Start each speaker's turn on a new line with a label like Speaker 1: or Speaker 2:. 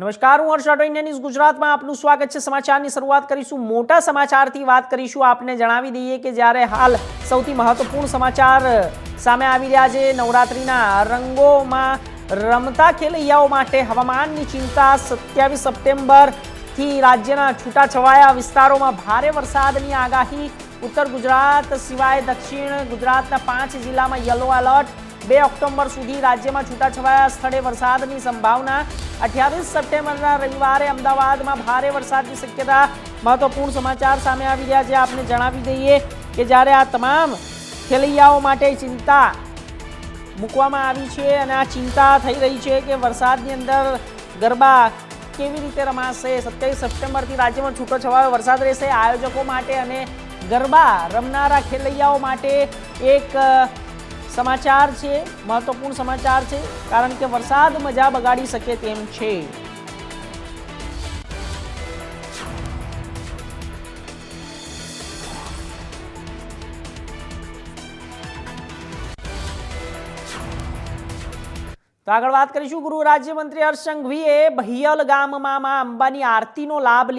Speaker 1: નમસ્કાર, હું હર્ષ India news ગુજરાતમાં આપનું સ્વાગત છે. સમાચારની શરૂઆત કરીશું, મોટા સમાચારથી વાત કરીશું. આપને જણાવી દઈએ કે જ્યારે હાલ સૌથી મહત્વપૂર્ણ સમાચાર સામે આવી રહ્યા છે, નવરાત્રિના રંગોમાં રમતા ખેલૈયાઓ માટે હવામાનની ચિંતા, સત્યાવીસ સપ્ટેમ્બરથી રાજ્યના છૂટાછવાયા વિસ્તારોમાં ભારે વરસાદની આગાહી. ઉત્તર ગુજરાત સિવાય દક્ષિણ ગુજરાતના પાંચ જિલ્લામાં યલો એલર્ટ. બે ઓક્ટોબર સુધી રાજ્યમાં છૂટાછવાયા સ્થળે વરસાદની સંભાવના. અઠ્યાવીસ સપ્ટેમ્બરના રવિવારે અમદાવાદમાં ભારે વરસાદની શક્યતા. મહત્વપૂર્ણ સમાચાર સામે આવી રહ્યા છે. આપને જણાવી દઈએ કે જ્યારે આ તમામ ખેલૈયાઓ માટે ચિંતા મૂકવામાં આવી છે અને આ ચિંતા થઈ રહી છે કે વરસાદની અંદર ગરબા કેવી રીતે રમાશે, સત્યાવીસ સપ્ટેમ્બરથી રાજ્યમાં છૂટો છવાયો વરસાદ રહેશે. આયોજકો માટે અને ગરબા રમનારા ખેલૈયાઓ માટે એક સમાચાર છે, મહત્વપૂર્ણ સમાચાર છે, કારણ કે વરસાદ મજા બગાડી શકે તેમ છે. તો આગળ વાત કરીશું ગૃહ રાજ્યમંત્રી હર્ષ સંઘવીએ બહિયલ ગામમાં અંબાની આરતીનો લાભ લીધો